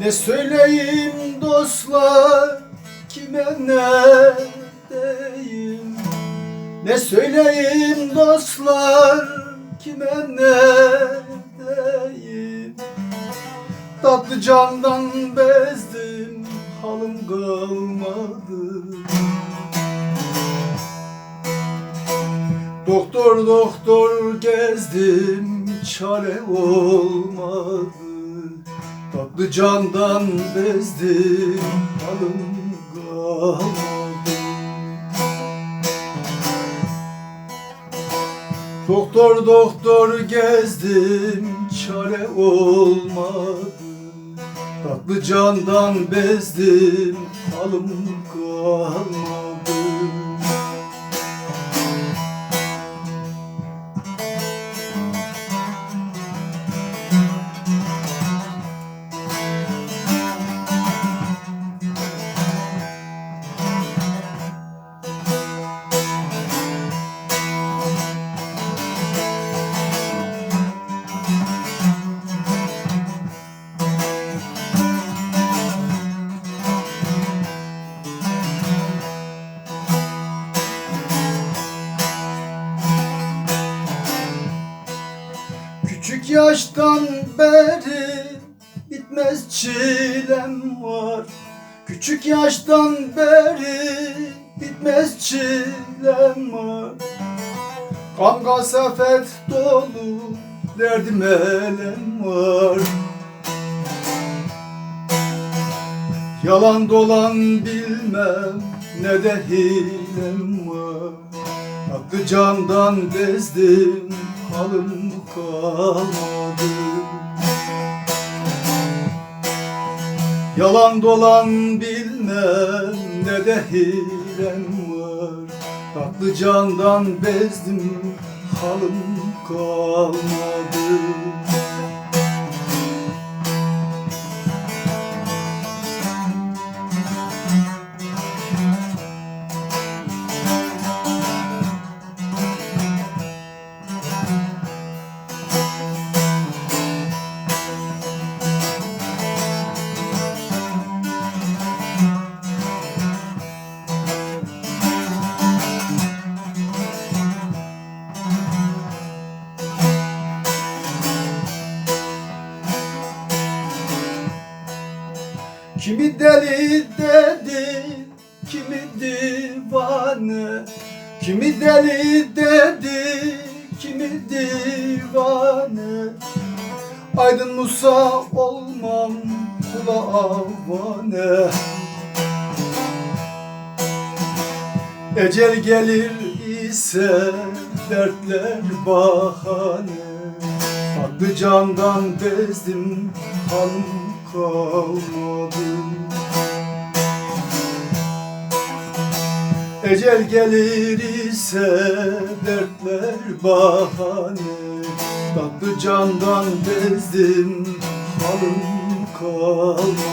Ne söyleyeyim dostlar kime ne diyeyim? Ne söyleyeyim dostlar kime ne diyeyim? Tatlı candan bezdim halım kalmadı. Doktor doktor gezdim çare olmadı Tatlı candan bezdim halım kalmadı Doktor doktor gezdim çare olmadı. Tatlı candan bezdim halım kalmadı yaştan beri bitmez çilem var. Küçük yaştan beri bitmez çilem var. Kavga sefet dolu derdim elem var. Yalan dolan bilmem ne de hilem var Tatlı candan bezdim halım kalmadı. Yalan dolan bilmem ne de hilem var. Tatlı candan bezdim halım kalmadı Kimi deli dedi, kimi divane Kimi deli dedi, kimi divane Aydın Musa olmam kula avane Ecel gelir ise dertler bahane Tatlı candan bezdim hanım kalmadı Ecel gelir ise dertler bahane. Tatlı candan bezdim halım kalmadı